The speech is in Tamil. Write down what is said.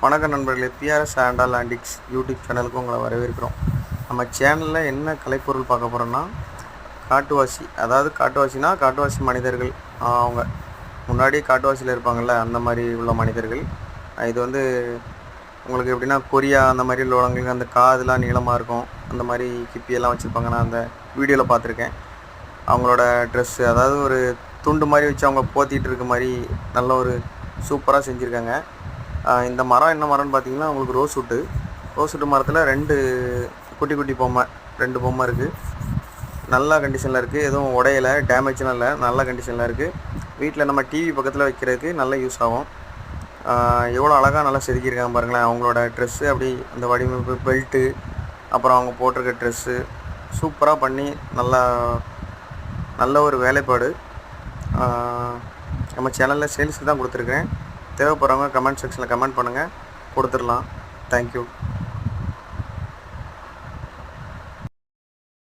வணக்கம் நண்பர்களே பிஆர்எஸ் ஆண்டால் ஆண்டிக்ஸ் யூடியூப் சேனலுக்கு உங்களை வரவேற்கிறோம். நம்ம சேனலில் என்ன கலைப்பொருள் பார்க்க போகிறோம்னா காட்டுவாசி அதாவது காட்டுவாசினா காட்டுவாசி மனிதர்கள். அவங்க முன்னாடியே காட்டுவாசியில் இருப்பாங்கள்ல அந்த மாதிரி உள்ள மனிதர்கள். இது வந்து உங்களுக்கு எப்படின்னா கொரியா அந்த மாதிரி உள்ளவங்களுக்கு அந்த காதெலாம் நீளமாக இருக்கும். அந்த மாதிரி கிப்பியெல்லாம் வச்சுருப்பாங்க. நான் அந்த வீடியோவில் பார்த்துருக்கேன். அவங்களோட ட்ரெஸ்ஸு அதாவது ஒரு துண்டு மாதிரி வச்சு அவங்க போத்திட்டு இருக்க மாதிரி நல்ல ஒரு சூப்பராக செஞ்சுருக்காங்க. இந்த மரம் என்ன மரம்னு பார்த்தீங்கன்னா உங்களுக்கு ரோஸ் வுட்டு ரோஸ் வுட்டு மரத்தில் ரெண்டு குட்டி குட்டி பொம்மை ரெண்டு பொம்மை இருக்குது நல்ல கண்டிஷனில் இருக்குது எதுவும் உடையலை டேமேஜ்லாம் இல்லை. நல்ல கண்டிஷனில் இருக்குது வீட்டில் நம்ம டிவி பக்கத்தில் வைக்கிறதுக்கு நல்ல யூஸ் ஆகும். எவ்வளோ அழகாக நல்லா செதுக்கியிருக்காங்க பாருங்களேன். அவங்களோட ட்ரெஸ்ஸு அப்படி அந்த வடிவமைப்பு பெல்ட்டு அப்புறம் அவங்க போட்டிருக்க ட்ரெஸ்ஸு சூப்பராக பண்ணி நல்லா நல்ல ஒரு வேலைப்பாடு. நம்ம சேனலில் சேல்ஸுக்கு தான் கொடுத்துருக்கேன். தேவைப்படுறவங்க கமெண்ட் செக்ஷனில் கமெண்ட் பண்ணுங்கள் கொடுத்துடலாம். தேங்க்யூ